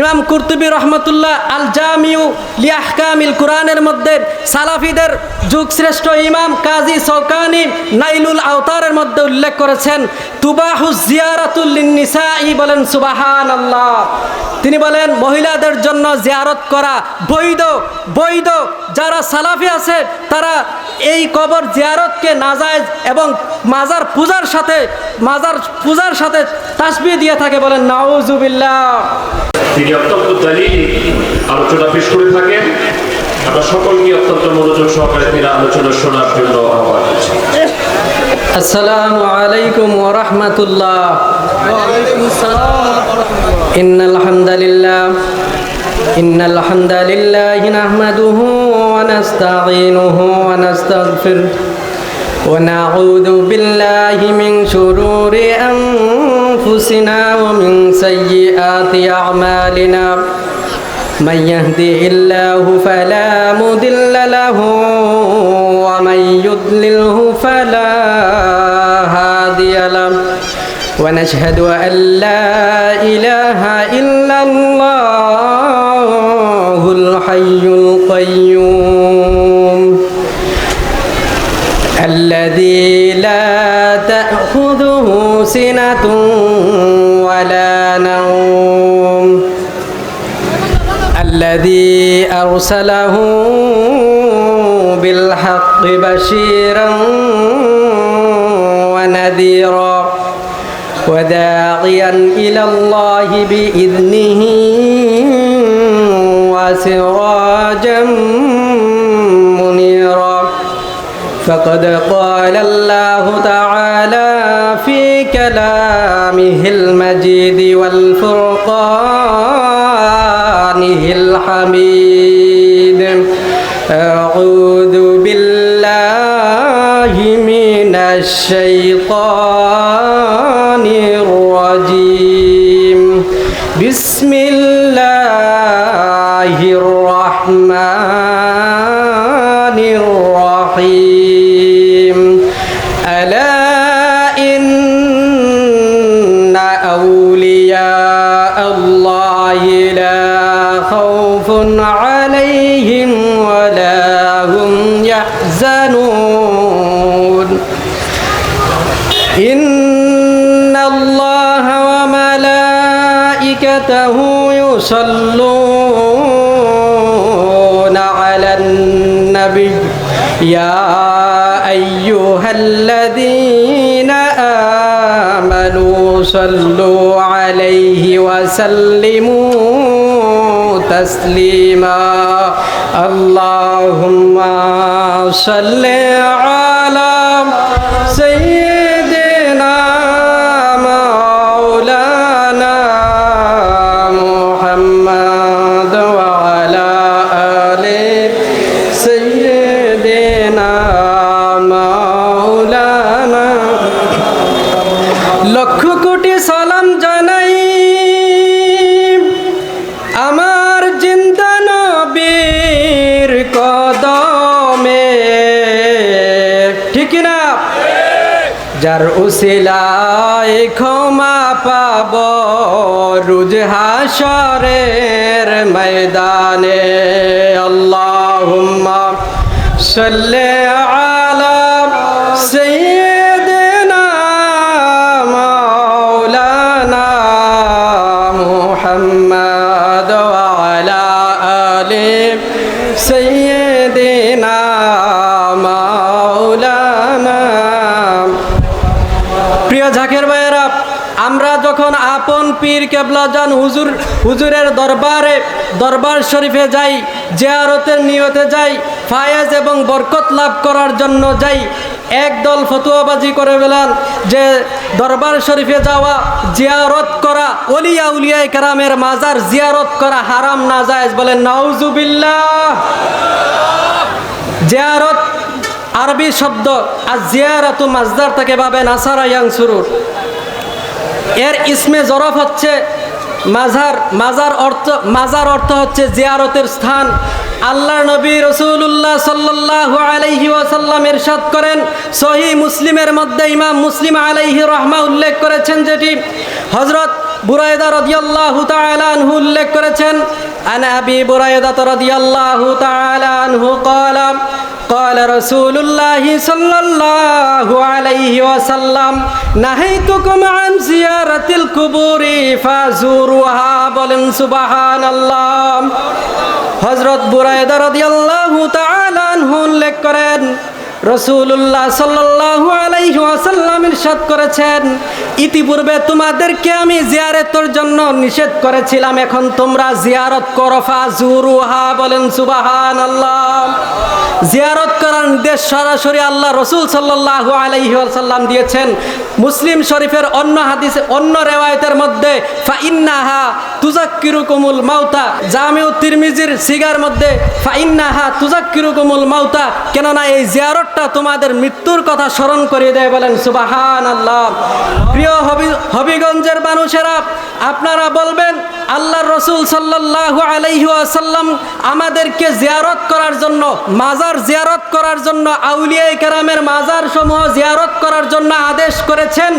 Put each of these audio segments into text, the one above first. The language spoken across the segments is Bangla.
ইমাম কুরতুবী রহমতুল্লাহ আল জামিউ লিয়াহকামিল কোরআনের মধ্যে সালাফিদের যুগ শ্রেষ্ঠ ইমাম কাজী সৌকানি নাইলুল আওতারের মধ্যে উল্লেখ করেছেন তুবাহু জিয়ারাতুল নিসাই বলেন সুবাহান আল্লাহ তিনি বলেন, মহিলাদের জন্য জিয়ারত করা বৈধ বৈধ। যারা সালাফি আছে, তারা এই কবর জিয়ারতকে নাজায়েজ এবং মাজার পূজার সাথে, মাজার পূজার সাথে তাসবি দিয়ে থাকে বলেন, নাউজুবিল্লাহ। তিনি অত্যন্ত দলিল আলোচনা পেশ করে থাকেন আমরা সকলকে অত্যন্ত মনোযোগ সহকারে তিনি আলোচনা শোনার জন্য আহ্বান করছি السلام عليكم ورحمة الله إن الحمد لله إن الحمد لله نحمده ونستعينه ونستغفره ونعوذ بالله من شرور أنفسنا ومن سيئات أعمالنا من يهدي الله فلا مضل له ومن يضلله فلا هادي له ونشهد أن لا إله إلا الله الحي القيوم الذي لا تأخذه سنة ولا نوم. الذي أرسله بالحق بشيرا ونذيرا وداعيا إلى الله بإذنه وسراجا منيرا. فقد قال الله تعالى كلامه المجيد والفرقانه الحميد. أعوذ بالله من الشيطان الله لا خوف عليهم ولا هم يحزنون. إن الله وملائكته يصلون على النبي. يا أيها الذين آمنوا صلوا عليه وسلموا تسليما. اللهم صل على যার উসিলায় ক্ষমা পাব রুজ হাসরের ময়দানে। আল্লাহুম্মা সাল্লি আলা পীর কেবলা যান হুজুর, হুজুরের দরবারে, দরবার শরীফে যাই, জিয়ারতের নিয়তে যাই, ফায়েজ এবং বরকত লাভ করার জন্য যাই, একদল ফতুয়াবাজি করে বেলান যে দরবার শরীফে যাওয়া, জিয়ারত করা, অলিয়া উলিয়ায় কেরামের মাজার জিয়ারত করা হারাম না যায় বলেন, নাউজুবিল্লাহ। জিয়ারত আরবি শব্দ আর জিয়ারাতু মাজদার থেকে পাবেন আসারা ইয়াং সুরুর এর ইসমে জরফ হচ্ছে মাজার মাজার অর্থ মাজার অর্থ হচ্ছে জিয়ারতের স্থান। আল্লাহ নবী রসুল্লাহ সাল্লাহ আলাইহি ওয়াসাল্লাম এরশাদ করেন, সহি মুসলিমের মধ্যে ইমাম মুসলিম আলাইহি রহমা উল্লেখ করেছেন যেটি। হজরত বুরায়দা রদিয়াল্লাহু তাআলা উল্লেখ করেছেন, আন আবি বুরায়দা রদিয়াল্লাহু তাআলা قال رسول الله صلى الله عليه وسلم نهيتكم عن زيارة القبور فزوروها বলেন সুবহানাল্লাহ হযরত বুরায়দা রাদিয়াল্লাহু তাআলা আনহু উল্লেখ করেন রসুল্লাহ সাল্লাল্লাহু আলাইহি ওয়াসাল্লাম ইরশাদ করেছেন, ইতিপূর্বে তোমাদেরকে আমি জিয়ারতের জন্য নিষেধ করেছিলাম, এখন তোমরা জিয়ারত করো, ফাজুরুহা বলেন সুবহানাল্লাহ। জিয়ারত করার নির্দেশ সরাসরি আল্লাহ রসুল সাল্লাল্লাহু আলাইহি ওয়াসাল্লাম দিয়েছেন। মুসলিম শরীফের অন্য হাদিসে, অন্য রেওয়ায়তের মধ্যে, ফাইন্নাহা তুজাক্কিরুকুমুল মাউতা। জামিউ তিরমিজির সিগার মধ্যে, ফাইন্নাহা তুজাক্কিরুকুমুল মাউতা। কেননা এই জিয়ারতটা তোমাদের মৃত্যুর কথা স্মরণ করিয়ে দেয় বলেন সুবাহান আল্লাহ প্রিয় হবি হবিগঞ্জের মানুষেরা, আপনারা বলবেন, আল্লাহর রসুল সাল্লাল্লাহু আলাইহি ওয়াসাল্লাম আমাদেরকে জিয়ারত করার জন্য, মাজার জিয়ারত করার জন্য আউলিয়া কেরামের মাজার সমূহ জিয়ারত করার জন্য আদেশ করেছেন।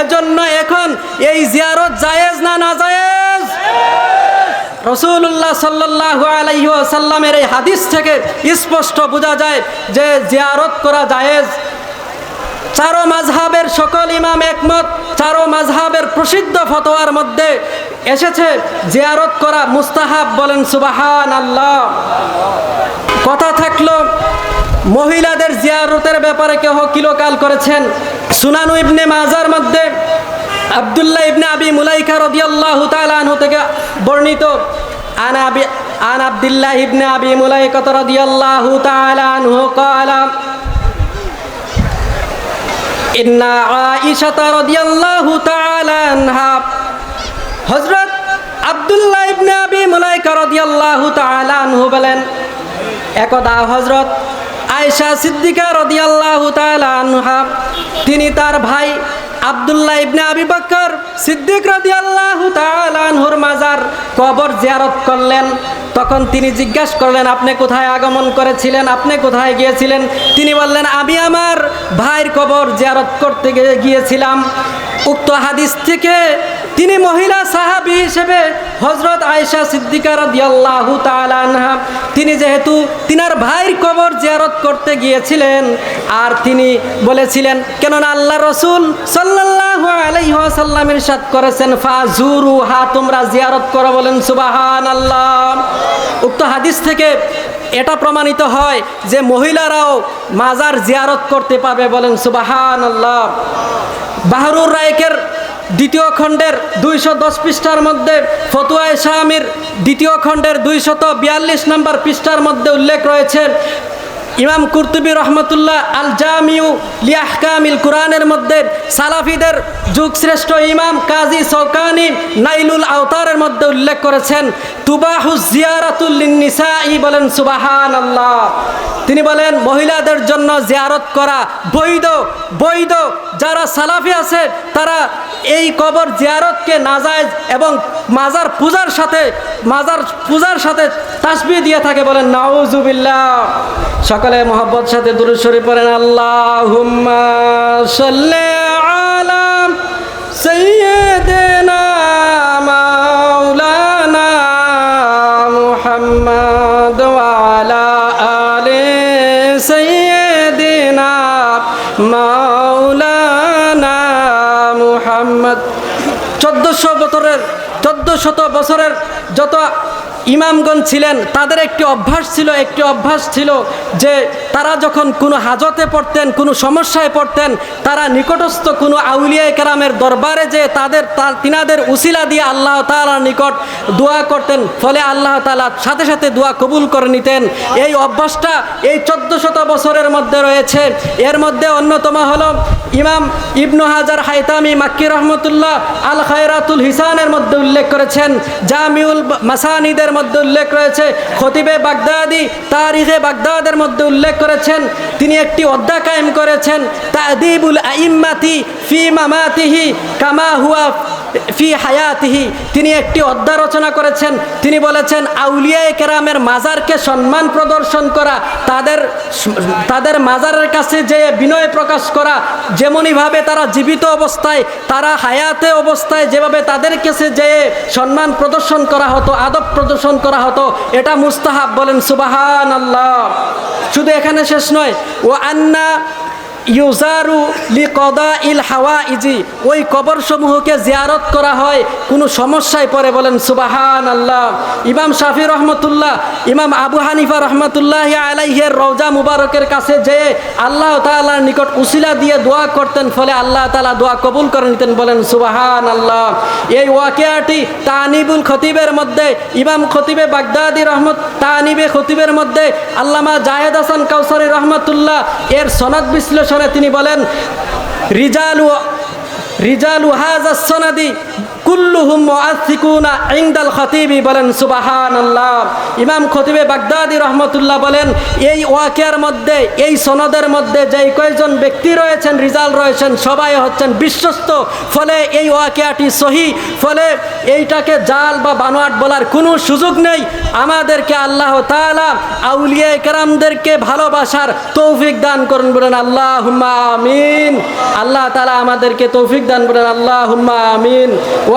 এজন্য এখন এই জিয়ারত জায়েজ না না জায়েজ রসুল্লাহ সাল্লাহ আলাইহি সাল্লামের এই হাদিস থেকে স্পষ্ট বোঝা যায় যে জিয়ারত করা জায়েজ। চারো মাঝহাবের সকল ইমাম একমত, চারো মাঝহাবের প্রসিদ্ধ ফতোয়ার মধ্যে এসেছে জিয়ারত করা মুস্তাহাব বলেন সুবাহান আল্লাহ কথা থাকল, মহিলাদের জিয়ারতের ব্যাপারে কেহ কিলোকাল করেছেন? সুনানু ইবনে মাজার মধ্যে আবদুল্লাহ ইবনে আবি মুলাইকা রাদিয়াল্লাহু তাআলা আনহু থেকে বর্ণিত আনাবি আন আব্দুল্লাহ ইবনে আবি মুলাইকাত রাদিয়াল্লাহু তাআলা আনহু ক্বালা, ইন্না আয়েশা রাদিয়াল্লাহু তাআলা আনহা। হযরত আব্দুল্লাহ ইবনে আবি মুলাইকা রাদিয়াল্লাহু তাআলা আনহু বলেন, একদা হযরত আয়েশা সিদ্দিকা রাদিয়াল্লাহু তাআলা আনহা, তিনি তার ভাই আব্দুল্লাহ ইবনে আবি বকর সিদ্দিক রাজি আল্লাহ তালানহুর মাজার কবর জিয়ারত করলেন। তখন তিনি জিজ্ঞাসা করলেন, আপনি কোথায় আগমন করেছিলেন? আপনি কোথায় গিয়েছিলেন? তিনি বললেন, আমি আমার ভাইয়ের কবর জিয়ারত করতে গিয়ে- গিয়েছিলাম। উক্ত হাদিস থেকে তিনি মহিলা সাহাবি হিসেবে হজরত আয়েশা সিদ্দিকা রাদিয়াল্লাহু তাআলা আনহা, তিনি যেহেতু তিনার ভাইয়ের কবর জিয়ারত করতে গিয়েছিলেন, আর তিনি বলেছিলেন, কেননা আল্লাহ রসুল সাল্লাল্লাহু আলাইহি ওয়াসাল্লাম ইরশাদ করেছেন ফাজুরু হা, তোমরা জিয়ারত করো বলেন সুবাহান আল্লাহ উক্ত হাদিস থেকে এটা প্রমাণিত হয় যে মহিলারাও মাজার জিয়ারত করতে পারবে বলেন সুবাহান আল্লাহ বাহরুর রায়কের দ্বিতীয় খণ্ডের দুইশো দশ পৃষ্ঠার মধ্যে ফতুয়া শাহামির দ্বিতীয় খণ্ডের দুইশত বিয়াল্লিশ নম্বর পৃষ্ঠার মধ্যে উল্লেখ রয়েছে, ইমাম কুর্তুবী রহমতুল্লাহ আল জামিউ লিয়াহকামিল কোরআনের মধ্যে সালাফিদের যুগশ্রেষ্ঠ ইমাম কাজী সৌকানি নাইলুল আওতারের মধ্যে উল্লেখ করেছেন। বলেন সুবাহান আল্লাহ তিনি বলেন, মহিলাদের জন্য জিয়ারত করা বৈধ বৈধ। যারা সালাফি আছে, তারা এই কবর জিয়ারতকে নাজায়জ এবং মাজার পূজার সাথে, মাজার পূজার সাথে তাসবি দিয়ে থাকে বলেন, নাউজুবিল্লাহ। সকালে মোহব্বত সাথে দুরুদ শরীফ পড়েন, আল্লাহুম্মা সাল্লি Ma চোদ্দ শত বছরের যত ইমামগণ ছিলেন, তাদের একটি অভ্যাস ছিল, একটি অভ্যাস ছিল যে তারা যখন কোনো হাজতে পড়তেন, কোনো সমস্যায় পড়তেন, তারা নিকটস্থ কোনো আউলিয়া কেরামের দরবারে যে তাদের তিনাদের উসিলা দিয়ে আল্লাহ তালার নিকট দোয়া করতেন। ফলে আল্লাহ তালা সাথে সাথে দোয়া কবুল করে নিতেন। এই অভ্যাসটা এই চোদ্দ শত বছরের মধ্যে রয়েছে। এর মধ্যে অন্যতম হল ইমাম ইবনু হাজার হাইতামি মাক্কি রহমতুল্লাহ আল খায়রাতুল হিসানের মধ্যে উল্লেখ করেছেন। জামিউল মাসানিদের মধ্যে উল্লেখ রয়েছে, খতিবে বাগদাদি তারিখে বাগদাদের মধ্যে উল্লেখ করেছেন, তিনি একটি অধ্যা কায়েম করেছেন, তাদিবুল আইম্মাতি ফি মামাতিহি কামা হুয়া ফি হায়াতিহি, তিনি একটি অধ্যায় রচনা করেছেন। তিনি বলেছেন আউলিয়া কেরামের মাজারকে সম্মান প্রদর্শন করা, তাদের তাদের মাজারের কাছে যে বিনয় প্রকাশ করা যেমনইভাবে তারা জীবিত অবস্থায়, তারা হায়াতে অবস্থায় যেভাবে তাদের কাছে যে সম্মান প্রদর্শন করা হতো, আদব প্রদর্শন করা হতো, এটা মুস্তাহাব বলেন সুবাহান আল্লাহ শুধু এখানে শেষ নয় ও আন্না ইউজারু লি কদা ইল হাওয়া ইজি ওই কবরসমূহকে জিয়ারত করা হয়, কোনো সমস্যায় পড়ে বলেন সুবাহান আল্লাহ ইমাম শাফি রহমতুল্লাহ, ইমাম আবু হানিফা রহমতুল্লাহ আলাইহের রওজা মুবারকের কাছে যে আল্লাহ তাআলার নিকট উসিলা দিয়ে দোয়া করতেন, ফলে আল্লাহ তালা দোয়া কবুল করে নিতেন বলেন সুবাহান আল্লাহ এই ওয়াকিয়াটি তানিবুল খতিবের মধ্যে, ইমাম খতিবে বাগদাদি রহমত, তানিবে খতিবের মধ্যে আল্লামা জাহেদ হাসান কাউসারি রহমতুল্লাহ এর সনদ বিশ্লেষণে তিনি বলেন রিজালু রিজালু হাজ সনাদি কুল্লুহুম মুআসসিকুনা ইনদাল খতিবি বলেন, সুবহানাল্লাহ। ইমাম খতিবে বাগদাদি রহমতুল্লাহ বলেন, এই ওয়াকিয়ার মধ্যে, এই সনদের মধ্যে যেই কয়জন ব্যক্তি রয়েছেন, রিজাল রয়েছেন, সবাই হচ্ছেন বিশ্বস্ত। ফলে এই ওয়াকিয়াটি সহি, ফলে এইটাকে জাল বা বানোয়াট বলার কোনো সুযোগ নেই। আমাদেরকে আল্লাহ তাআলা আউলিয়া কেরামদেরকে ভালোবাসার তৌফিক দান করুন বলেন আল্লাহ আমিন। আল্লাহ তাআলা আমাদেরকে তৌফিক দান বলেন আল্লাহ আমিন।